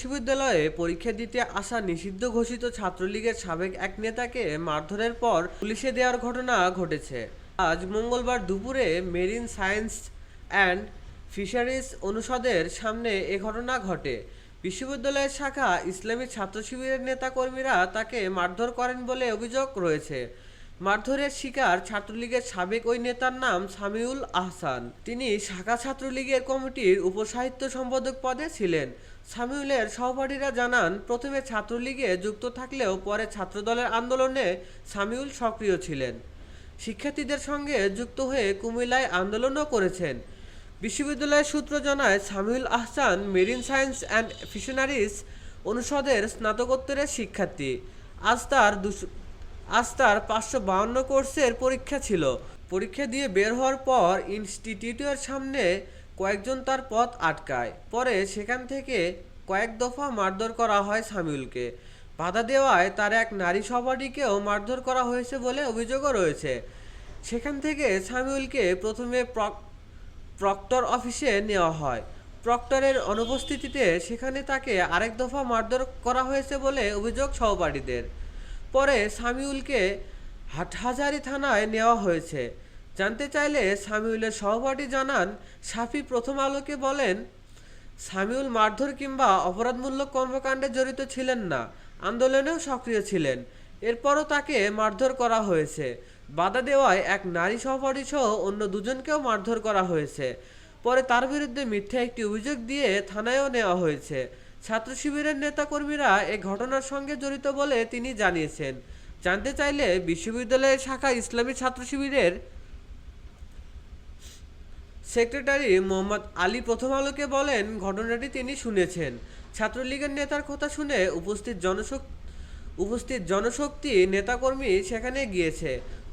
বিশ্ববিদ্যালয়ে পরীক্ষা দিতে আসা নিষিদ্ধ ঘোষিত ছাত্রলীগের সাবেক এক নেতাকে মারধরের পর পুলিশে দেওয়ার ঘটনা ঘটেছে। আজ মঙ্গলবার দুপুরে মেরিন সায়েন্স অ্যান্ড ফিশারিজ অনুষদের সামনে এ ঘটনা ঘটে। বিশ্ববিদ্যালয়ের শাখা ইসলামী ছাত্র শিবিরের নেতাকর্মীরা তাকে মারধর করেন বলে অভিযোগ রয়েছে। মারধরের শিকার ছাত্রলীগের সাবেক ওই নেতার নাম সামিউল আহসান। তিনি শাখা ছাত্রলীগের কমিটির উপসাহিত্য সম্পাদক পদে ছিলেন। সামিউলের সহপাঠীরা জানান, প্রথমে ছাত্রলীগে যুক্ত থাকলেও পরে ছাত্রদলের আন্দোলনে সামিউল সক্রিয় ছিলেন। শিক্ষার্থীদের সঙ্গে যুক্ত হয়ে কুমিল্লায় আন্দোলনও করেছেন। বিশ্ববিদ্যালয়ের সূত্র জানায়, Samiul Ahsan marine science and fisheries অনুষদের স্নাতকোত্তরের শিক্ষার্থী। আজ তার আজ তার পাঁচশো বাউন্ন কোর্সের পরীক্ষা ছিল। পরীক্ষা দিয়ে বের হওয়ার পর ইনস্টিটিউটের সামনে কয়েকজন তার পথ আটকায়। পরে সেখান থেকে কয়েক দফা মারধর করা হয় সামিউলকে। বাধা দেওয়ায় তার এক নারী সহপাঠীকেও মারধর করা হয়েছে বলে অভিযোগও রয়েছে। সেখান থেকে সামিউলকে প্রথমে প্রক- প্রক্টর অফিসে নেওয়া হয়। প্রক্টরের অনুপস্থিতিতে সেখানে তাকে আরেক দফা মারধর করা হয়েছে বলে অভিযোগ সহপাঠীদের। পরে সামিউলকে হাটহাজারি থানায় নেওয়া হয়েছে। জানতে চাইলে সামিউলের সহপাঠী জানান, সাফি প্রথম আলোকে বলেন, সামিউল মারধর কিংবা অপরাধমূলক কর্মকাণ্ডে জড়িত ছিলেন না, আন্দোলনেও সক্রিয় ছিলেন। এরপরও তাকে মারধর করা হয়েছে। বাধা দেওয়ায় এক নারী সহপাঠী সহ অন্য দুজনকেও মারধর করা হয়েছে। পরে তার বিরুদ্ধে মিথ্যা একটি অভিযোগ দিয়ে থানায়ও নেওয়া হয়েছে। ছাত্র শিবিরের নেতাকর্মীরা এ ঘটনার সঙ্গে জড়িত বলে তিনি জানিয়েছেন। জানতে চাইলে বিশ্ববিদ্যালয়ের শাখা ইসলামী ছাত্র শিবিরের সেক্রেটারি মোহাম্মদ আলী প্রথম আলোকে বলেন, ঘটনাটি তিনি শুনেছেন। ছাত্রলীগের নেতার কথা শুনে উপস্থিত জনশক্তি উপস্থিত জনশক্তি নেতাকর্মী সেখানে গিয়েছে।